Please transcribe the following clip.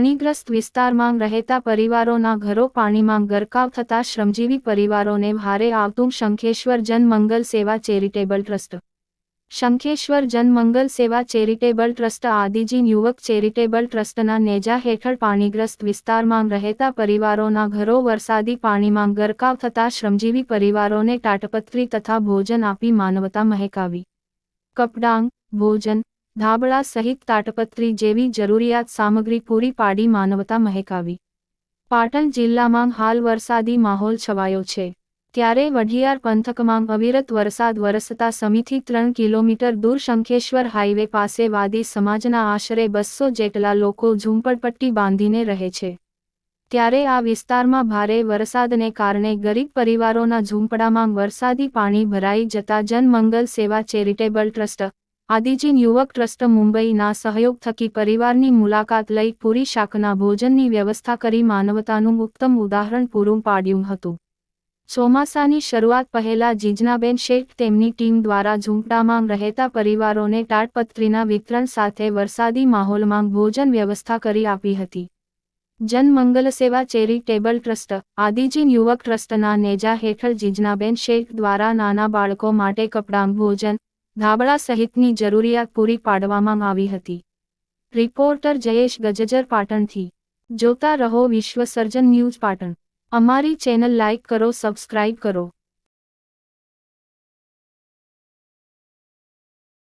પાણીગ્રસ્ત વિસ્તારમાં રહેતા પરિવારોના ઘરો પાણીમાં ગરકાવ થતા શ્રમજીવી પરિવારોને ભારે આવતું શંખેશ્વર જનમંગલ સેવા ચેરિટેબલ ટ્રસ્ટ. શંખેશ્વર જનમંગલ સેવા ચેરિટેબલ ટ્રસ્ટ આદિજીન યુવક ચેરિટેબલ ટ્રસ્ટના નેજા હેઠળ પાણીગ્રસ્ત વિસ્તારમાં રહેતા પરિવારોના ઘરો વરસાદી પાણીમાં ગરકાવ થતા શ્રમજીવી પરિવારોને તાટપત્રી તથા ભોજન આપી માનવતા મહેકાવી. કપડાંગ, ભોજન ધાબળા સહિત તાટપત્રી જેવી જરૂરિયાત સામગ્રી પૂરી પાડી માનવતા મહેકાવી. પાટણ જિલ્લામાં હાલ વરસાદી માહોલ છવાયો છે. ત્યારે વઢિયાર પંથકમાં અવિરત વરસાદ વરસતા સમીથી ત્રણ કિલોમીટર દૂર શંખેશ્વર હાઈવે પાસે વાદી સમાજના આશરે બસો જેટલા લોકો ઝૂંપડપટ્ટી બાંધીને રહે છે. ત્યારે આ વિસ્તારમાં ભારે વરસાદને કારણે ગરીબ પરિવારોના ઝૂંપડામાં વરસાદી પાણી ભરાઈ જતા જનમંગલ સેવા ચેરિટેબલ ટ્રસ્ટ આદિજીન યુવક ટ્રસ્ટ મુંબઈના સહયોગ થકી પરિવારની મુલાકાત લઈ પૂરી શાકના ભોજનની વ્યવસ્થા કરી માનવતાનું ઉત્તમ ઉદાહરણ પૂરું પાડ્યું હતું. ચોમાસાની શરૂઆત પહેલા જીજનાબેન શેઠ તેમની ટીમ દ્વારા ઝૂંપડામાં રહેતા પરિવારોને તાડપત્રીના વિતરણ સાથે વરસાદી માહોલમાં ભોજન વ્યવસ્થા કરી આપી હતી. જનમંગલ સેવા ચેરિટેબલ ટ્રસ્ટ, આદિજીન યુવક ટ્રસ્ટના નેજા હેઠળ જીજનાબેન શેખ દ્વારા નાના બાળકો માટે કપડાં, ભોજન ધાબળા સહિતની જરૂરિયાત પૂરી પાડવામાં આવી હતી. રિપોર્ટર જયેશ ગજજર પાટણથી. જોતા રહો વિશ્વ સર્જન ન્યૂઝ પાટણ. અમારી ચેનલ લાઇક કરો, સબસ્ક્રાઇબ કરો.